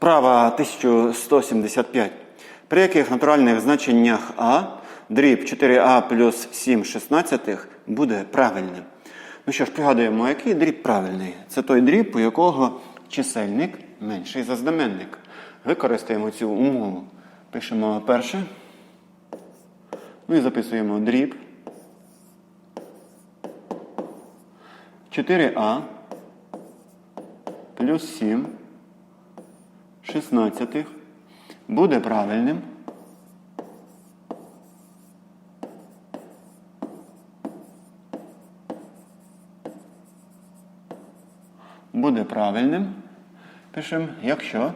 Вправа 1175. При яких натуральних значеннях А дріб 4а плюс 7 шістнадцятих буде правильним? Ну що ж, пригадуємо, який дріб правильний? Це той дріб, у якого чисельник менший за знаменник. Використаємо цю умову. Пишемо перше. Ну і записуємо дріб 4а плюс 7 шістнадцятих буде правильним. Буде правильним. Пишемо, якщо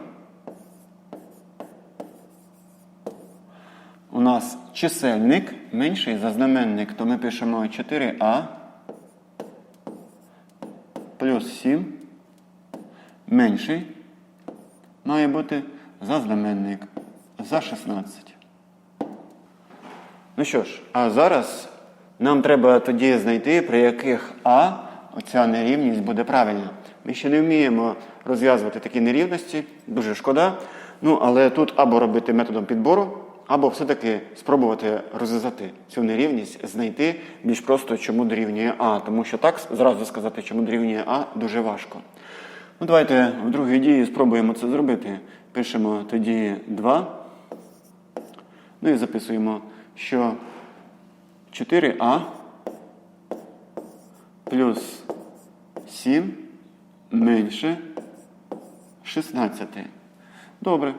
у нас чисельник менший за знаменник, то ми пишемо 4а плюс 7 менший має бути за знаменник за 16. Ну що ж, а зараз нам треба тоді знайти, при яких А оця нерівність буде правильна. Ми ще не вміємо розв'язувати такі нерівності, дуже шкода. Ну, але тут або робити методом підбору, або все-таки спробувати розв'язати цю нерівність, знайти більш просто, чому дорівнює А. Тому що так зразу сказати, чому дорівнює А, дуже важко. Ну, давайте в другій дії спробуємо це зробити. Пишемо тоді 2. Ну і записуємо, що 4а плюс 7 менше 16. Добре.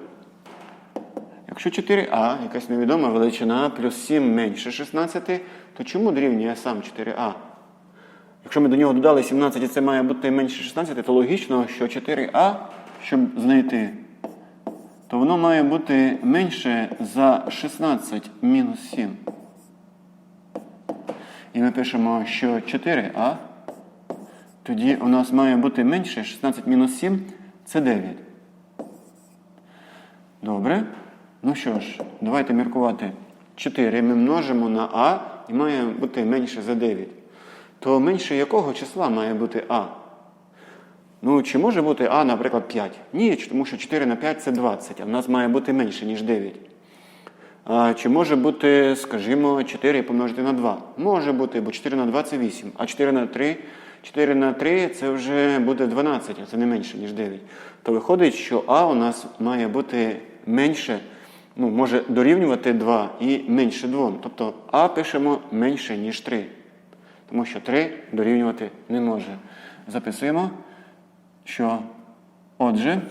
Якщо 4а, якась невідома величина, плюс 7 менше 16, то чому дорівнює сам 4а? Якщо ми до нього додали 17 і це має бути менше 16, то логічно, що 4а, щоб знайти, то воно має бути менше за 16 мінус 7. І ми пишемо, що 4а, тоді у нас має бути менше 16 мінус 7 це 9. Добре. Ну що ж, давайте міркувати. 4 ми множимо на а і має бути менше за 9 то менше якого числа має бути А? Ну, чи може бути А, наприклад, 5? Ні, тому що 4 на 5 це 20, а в нас має бути менше, ніж 9. А Чи може бути, скажімо, 4 помножити на 2? Може бути, бо 4 на 2 це 8, а 4 на 3 4 на 3 це вже буде 12, а це не менше, ніж 9. То виходить, що А у нас має бути менше, ну, може дорівнювати 2 і менше 2. Тобто А пишемо менше, ніж 3 тому що 3 дорівнювати не може. Записуємо, що отже,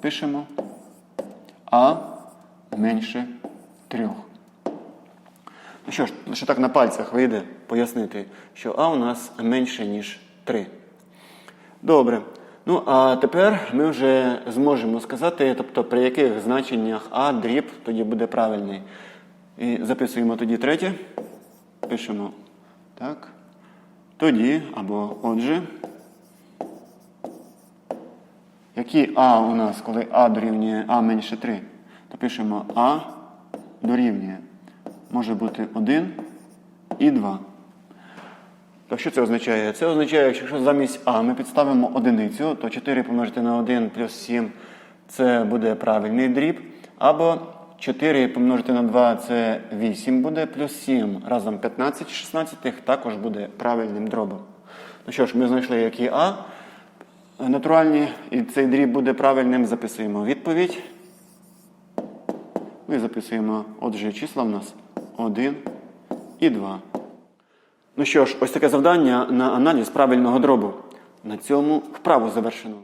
пишемо А менше 3. Ну що ж, лише так на пальцях вийде пояснити, що А у нас менше, ніж 3. Добре. Ну, а тепер ми вже зможемо сказати, тобто при яких значеннях А дріб тоді буде правильний. І записуємо тоді третє пишемо так. Тоді або отже. Які А у нас, коли А дорівнює А менше 3, то пишемо А дорівнює. Може бути 1 і 2. Так що це означає? Це означає, що якщо замість А ми підставимо одиницю, то 4 помножити на 1 плюс 7 це буде правильний дріб. Або 4 помножити на 2 це 8 буде, плюс 7 разом 15 16 також буде правильним дробом. Ну що ж, ми знайшли, які А натуральні, і цей дріб буде правильним. Записуємо відповідь. Ми записуємо, отже, числа в нас 1 і 2. Ну що ж, ось таке завдання на аналіз правильного дробу. На цьому вправу завершено.